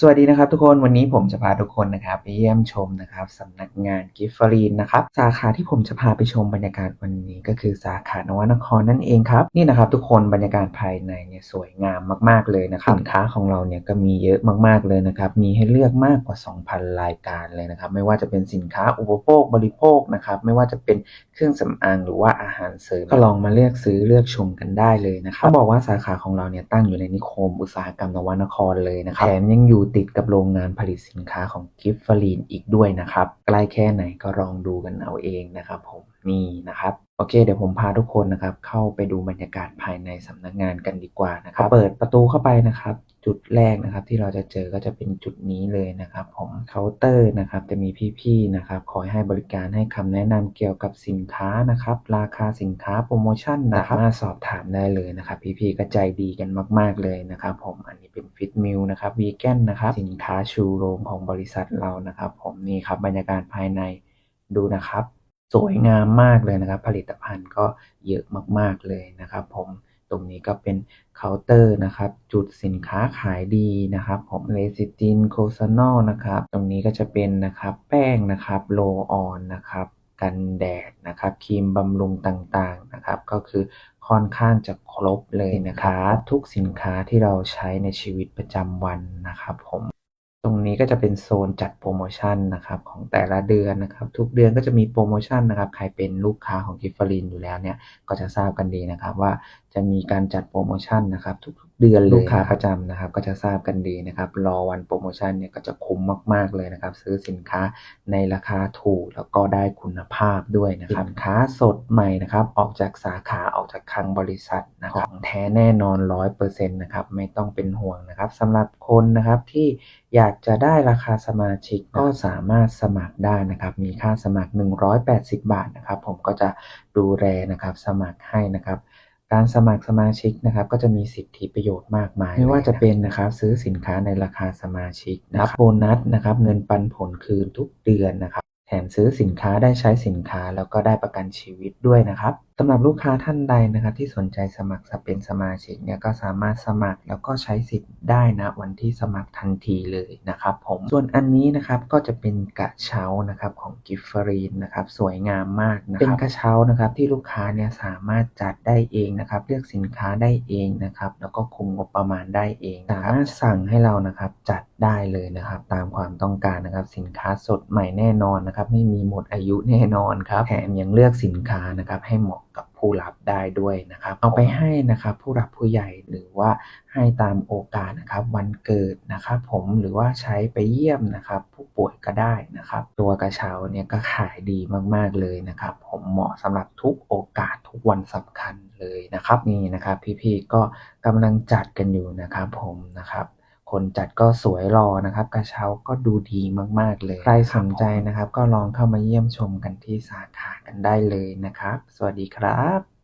สวัสดีนะครับทุกคนวันนี้ผมจะพาทุกคนนะครับไปเยี่ยมชมนะครับสำนักงานกิฟฟรีนนะครับสาขาที่ผมจะพาไปชมบรรยากาศวันนี้ก็คือสาขานวนครนั่นเองครับนี่นะครับทุกคนบรรยากาศภายในเนี่ยสวยงามมาก ๆเลยนะครับสินค้าของเราเนี่ยก็มีเยอะมากๆเลยนะครับมีให้เลือกมากกว่า 2,000 รายการเลยนะครับไม่ว่าจะเป็นสินค้าอุปโภคบริโภคนะครับไม่ว่าจะเป็นเครื่องสำอางหรือว่าอาหารเสริมก็ลองมาเลือกซื้อเลือกชมกันได้เลยนะครับบอกว่าสาขาของเราเนี่ยตั้งอยู่ในนิคมอุตสาหกรรมนวนครเลยนะครับแถมยังอยู่ติดกับโรงงานผลิตสินค้าของกิฟฟารีนอีกด้วยนะครับ ใกล้แค่ไหนก็ลองดูกันเอาเองนะครับผมนี่นะครับโอเค เดี๋ยวผมพาทุกคนนะครับเข้าไปดูบรรยากาศภายในสำนักงานกันดีกว่านะครับ เปิดประตูเข้าไปนะครับ จุดแรกนะครับ ที่เราจะเจอก็จะเป็นจุดนี้เลยนะครับผมเคาน์เตอร์นะครับ จะมีพี่ๆนะครับ คอยให้บริการให้คำแนะนำเกี่ยวกับสินค้านะครับ ราคาสินค้าโปรโมชั่นนะครับมาสอบถามได้เลยนะครับ พี่ๆก็ใจดีกันมาก ๆเลยนะครับ ผมอันนี้เป็นฟิตมิลนะครับวีแกนนะครับสินค้าชูโรงของบริษัทเรานะครับ ผมนี่ครับบรรยากาศภายในดูนะครับ สวยงามมากเลยนะครับ ผลิตภัณฑ์ก็เยอะมากๆเลยนะครับ ผม ตรงนี้ก็เป็นเคาน์เตอร์นะครับ จุดสินค้าขายดีนะครับ ผมเลซิตินโคซานอลนะครับ ตรงนี้ก็จะเป็นนะครับแป้งนะครับโลออนนะครับกันแดดนะครับครีมบำรุงต่างๆนะครับ ก็คือค่อนข้างจะครบเลยนะครับทุกสินค้าที่เราใช้ในชีวิตประจำวันนะครับผมตรงนี้ก็จะเป็นโซนจัดโปรโมชั่นนะครับของแต่ละเดือนนะครับ ทุกเดือนก็จะมีโปรโมชั่นนะครับ ใครเป็นลูกค้าของกิฟฟลินอยู่แล้วเนี่ยก็จะทราบกันดีนะครับว่า จะมีการจัดโปรโมชั่นนะครับทุกๆเดือนลูกค้าประจำนะครับ ก็จะทราบกันดีนะครับ รอวันโปรโมชั่นเนี่ยก็จะคุ้มมาก ๆเลยนะครับ ซื้อสินค้าในราคาถูกแล้วก็ได้คุณภาพด้วยนะครับสินค้าสดใหม่นะครับ ออกจากสาขาออกจากคลังบริษัทนะครับของแท้แน่นอนร้อยเปอร์เซ็นต์นะครับไม่ต้องเป็นห่วงนะครับสำหรับคนนะครับที่อยากจะได้ราคาสมาชิกก็สามารถสมัครได้นะครับ มีค่าสมัคร 180 บาทนะครับ ผมก็จะดูแลนะครับสมัครให้นะครับ การสมัครสมาชิกนะครับก็จะมีสิทธิประโยชน์มากมาย ไม่ว่าจะเป็นนะครับซื้อสินค้าในราคาสมาชิกนะครับโบนัสนะครับเงินปันผลคืนทุกเดือนนะครับแถมซื้อสินค้าได้ใช้สินค้าแล้วก็ได้ประกันชีวิตด้วยนะครับ สำหรับลูกค้าท่านใดนะครับที่สนใจสมัครเป็นสมาชิกเนี่ยก็สามารถสมัครแล้วก็ใช้สิทธิ์ได้นะวันที่สมัครทันทีเลยนะครับผมส่วนอันนี้นะครับก็จะเป็นกระเช้านะครับของกิฟฟรีนนะครับสวยงามมากนะครับเป็นกระเช้านะครับที่ลูกค้าเนี่ยสามารถจัดได้เองนะครับเลือกสินค้าได้เองนะครับแล้วก็คุมงบประมาณได้เองสามารถสั่งให้เรานะครับจัดได้เลยนะครับตามความต้องการนะครับสินค้าสดใหม่แน่นอนนะครับไม่มีหมดอายุแน่นอนครับแถมยังเลือกสินค้านะครับให้เหมาะ กับผู้รับได้ด้วยนะครับ เอาไปให้นะครับผู้รับผู้ใหญ่หรือว่าให้ตามโอกาสนะครับวันเกิดนะครับผมหรือว่าใช้ไปเยี่ยมนะครับ ผู้ป่วยก็ได้นะครับ ตัวกระเช้าเนี่ยก็ขายดีมากๆเลยนะครับ ผมเหมาะสำหรับทุกโอกาสทุกวันสำคัญเลยนะครับนี่นะครับ พี่ๆก็กำลังจัดกันอยู่นะครับผมนะครับ คนจัดก็สวยรอนะครับ กระเช้าก็ดูดีมาก ๆ เลย ใครสนใจนะครับ ก็ลองเข้ามาเยี่ยมชมกันที่สาขากันได้เลยนะครับ สวัสดีครับ